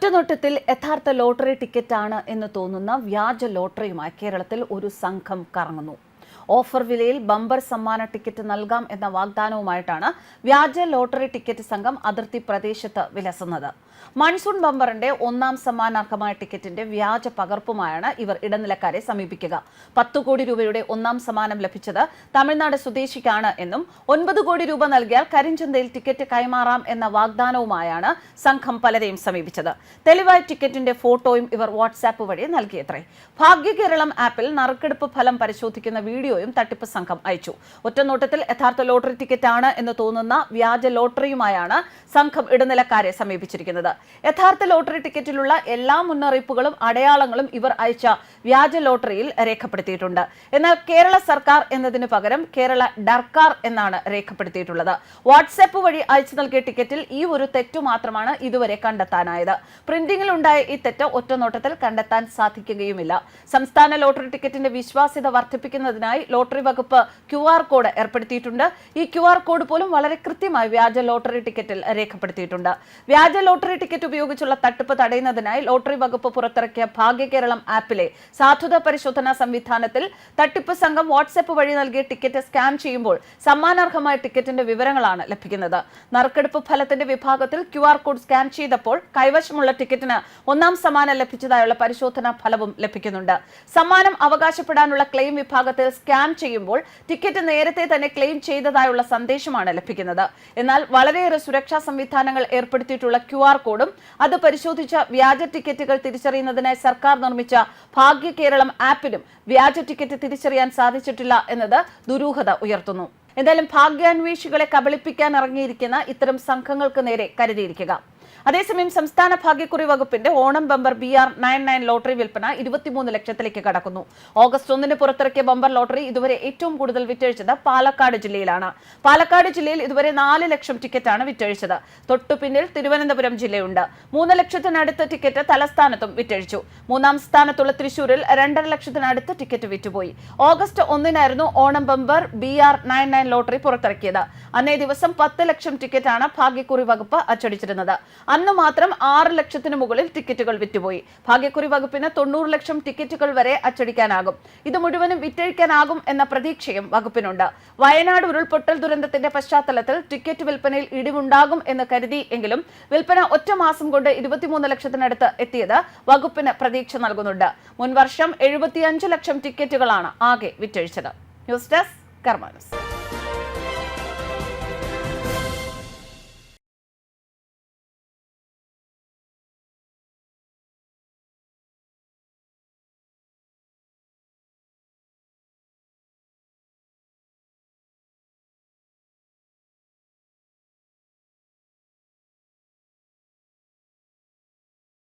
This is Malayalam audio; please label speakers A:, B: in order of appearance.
A: ഒറ്റനോട്ടത്തിൽ യഥാർത്ഥ ലോട്ടറി ടിക്കറ്റാണ് എന്ന് തോന്നുന്ന വ്യാജ ലോട്ടറിയുമായി കേരളത്തിൽ ഒരു സംഘം കറങ്ങുന്നു. ഓഫർ വിലയിൽ ബമ്പർ സമ്മാന ടിക്കറ്റ് നൽകാം എന്ന വാഗ്ദാനവുമായിട്ടാണ് വ്യാജ ലോട്ടറി ടിക്കറ്റ് സംഘം അതിർത്തി പ്രദേശത്ത് വിലസുന്നത്. മൺസൂൺ ബമ്പറിന്റെ ഒന്നാം സമ്മാനാർഹമായ ടിക്കറ്റിന്റെ വ്യാജ പകർപ്പുമായാണ് ഇവർ ഇടനിലക്കാരെ സമീപിക്കുക. പത്തു കോടി രൂപയുടെ ഒന്നാം സമ്മാനം ലഭിച്ചത് തമിഴ്നാട് സ്വദേശിക്കാണ് എന്നും ഒൻപത് കോടി രൂപ നൽകിയാൽ കരിഞ്ചന്തയിൽ ടിക്കറ്റ് കൈമാറാം എന്ന വാഗ്ദാനവുമായാണ് സംഘം പലരെയും സമീപിച്ചത്. തെളിവായ ടിക്കറ്റിന്റെ ഫോട്ടോയും ഇവർ വാട്സാപ്പ് വഴി നൽകിയത്രേ. ഭാഗ്യ കേരളം ആപ്പിൽ നറുക്കെടുപ്പ് ഫലം പരിശോധിക്കുന്ന വീഡിയോയും തട്ടിപ്പ് സംഘം അയച്ചു. ഒറ്റനോട്ടത്തിൽ യഥാർത്ഥ ലോട്ടറി ടിക്കറ്റ് ആണ് എന്ന് തോന്നുന്ന വ്യാജ ലോട്ടറിയുമായാണ് സംഘം ഇടനിലക്കാരെ സമീപിച്ചിരിക്കുന്നത്. യഥാർത്ഥ ലോട്ടറി ടിക്കറ്റിലുള്ള എല്ലാ മുന്നറിയിപ്പുകളും അടയാളങ്ങളും ഇവർ അയച്ച വ്യാജ ലോട്ടറിയിൽ രേഖപ്പെടുത്തിയിട്ടുണ്ട്. എന്നാൽ കേരള സർക്കാർ എന്നതിന് പകരം കേരള ഡർക്കാർ എന്നാണ് രേഖപ്പെടുത്തിയിട്ടുള്ളത്. വാട്സാപ്പ് വഴി അയച്ചു നൽകിയ ടിക്കറ്റിൽ ഈ ഒരു തെറ്റു മാത്രമാണ് ഇതുവരെ കണ്ടെത്താനായത്. പ്രിന്റിംഗിൽ ഉണ്ടായ ഈ തെറ്റ് ഒറ്റനോട്ടത്തിൽ കണ്ടെത്താൻ സാധിക്കുകയുമില്ല. സംസ്ഥാന ലോട്ടറി ടിക്കറ്റിന്റെ വിശ്വാസ്യത വർദ്ധിപ്പിക്കുന്നതിനായി ലോട്ടറി വകുപ്പ് ക്യു ആർ കോഡ് ഏർപ്പെടുത്തിയിട്ടുണ്ട്. ഈ ക്യു ആർ കോഡ് പോലും വളരെ കൃത്യമായി വ്യാജ ലോട്ടറി ടിക്കറ്റിൽ രേഖപ്പെടുത്തിയിട്ടുണ്ട്. വ്യാജ ലോട്ടറി ടിക്കറ്റ് ഉപയോഗിച്ചുള്ള തട്ടിപ്പ് തടയുന്നതിനായി ലോട്ടറി വകുപ്പ് പുറത്തിറക്കിയ ഭാഗ്യകേരളം ആപ്പിലെ സാധുത പരിശോധനാ സംവിധാനത്തിൽ തട്ടിപ്പ് സംഘം വാട്സ്ആപ്പ് വഴി നൽകിയ ടിക്കറ്റ് സ്കാൻ ചെയ്യുമ്പോൾ സമ്മാനാർഹമായ ടിക്കറ്റിന്റെ വിവരങ്ങളാണ് ലഭിക്കുന്നത്. നറുക്കെടുപ്പ് ഫലത്തിന്റെ വിഭാഗത്തിൽ ക്യു ആർ കോഡ് സ്കാൻ ചെയ്തപ്പോൾ കൈവശമുള്ള ടിക്കറ്റിന് ഒന്നാം സമ്മാനം ലഭിച്ചതായുള്ള പരിശോധനാ ഫലവും ലഭിക്കുന്നുണ്ട്. സമ്മാനം അവകാശപ്പെടാനുള്ള ക്ലെയിം വിഭാഗത്തിൽ സ്കാൻ ചെയ്യുമ്പോൾ ടിക്കറ്റ് നേരത്തെ തന്നെ ക്ലെയിം ചെയ്തതായുള്ള സന്ദേശമാണ് ലഭിക്കുന്നത്. എന്നാൽ വളരെയേറെ സുരക്ഷാ സംവിധാനങ്ങൾ ഏർപ്പെടുത്തിയിട്ടുള്ള ക്യു ആർ കോഡും അത് പരിശോധിച്ച വ്യാജ ടിക്കറ്റുകൾ തിരിച്ചറിയുന്നതിനായി സർക്കാർ നിർമ്മിച്ച ഭാഗ്യ കേരളം ആപ്പിലും വ്യാജ ടിക്കറ്റ് തിരിച്ചറിയാൻ സാധിച്ചിട്ടില്ല എന്നത് ദുരൂഹത ഉയർത്തുന്നു. എന്തായാലും ഭാഗ്യാന്വേഷികളെ കബളിപ്പിക്കാൻ ഇറങ്ങിയിരിക്കുന്ന ഇത്തരം സംഘങ്ങൾക്ക് നേരെ കരുതിയിരിക്കുക. അതേസമയം സംസ്ഥാന ഭാഗ്യക്കുറി വകുപ്പിന്റെ Onam bumper B R nine nine lottery വിൽപ്പന ഇരുപത്തിമൂന്ന് ലക്ഷത്തിലേക്ക് കടക്കുന്നു. ഓഗസ്റ്റ് ഒന്നിന് പുറത്തിറക്കിയ ബമ്പർ ലോട്ടറി ഇതുവരെ ഏറ്റവും കൂടുതൽ വിറ്റഴിച്ചത് പാലക്കാട് ജില്ലയിലാണ്. പാലക്കാട് ജില്ലയിൽ ഇതുവരെ നാല് ലക്ഷം ടിക്കറ്റാണ് വിറ്റഴിച്ചത്. തൊട്ടുപിന്നിൽ തിരുവനന്തപുരം ജില്ലയുണ്ട്. മൂന്ന് ലക്ഷത്തിനടുത്ത് ടിക്കറ്റ് തലസ്ഥാനത്തും വിറ്റഴിച്ചു. മൂന്നാം സ്ഥാനത്തുള്ള തൃശൂരിൽ രണ്ടര ലക്ഷത്തിനടുത്ത് ടിക്കറ്റ് വിറ്റുപോയി. August ഒന്നിനായിരുന്നു Onam bumper B R nine nine lottery പുറത്തിറക്കിയത്. അന്നേ ദിവസം പത്ത് ലക്ഷം ടിക്കറ്റാണ് ഭാഗ്യക്കുറി വകുപ്പ് അച്ചടിച്ചിരുന്നത്. അന്ന് മാത്രം ആറ് ലക്ഷത്തിന് മുകളിൽ ടിക്കറ്റുകൾ വിറ്റുപോയി. ഭാഗ്യക്കുറി വകുപ്പിന് തൊണ്ണൂറ് ലക്ഷം ടിക്കറ്റുകൾ വരെ അച്ചടിക്കാനാകും. ഇത് മുഴുവനും വിറ്റഴിക്കാനാകും എന്ന പ്രതീക്ഷയും വകുപ്പിനുണ്ട്. വയനാട് ഉരുൾപൊട്ടൽ ദുരന്തത്തിന്റെ പശ്ചാത്തലത്തിൽ ടിക്കറ്റ് വിൽപ്പനയിൽ ഇടിവുണ്ടാകും എന്ന് കരുതി എങ്കിലും വിൽപ്പന ഒറ്റ മാസം കൊണ്ട് ഇരുപത്തിമൂന്ന് ലക്ഷത്തിനടുത്ത് എത്തിയത് വകുപ്പിന് പ്രതീക്ഷ നൽകുന്നുണ്ട്. മുൻവർഷം എഴുപത്തിയഞ്ച് ലക്ഷം ടിക്കറ്റുകളാണ് ആകെ വിറ്റഴിച്ചത്. News desk കർമാനസ്.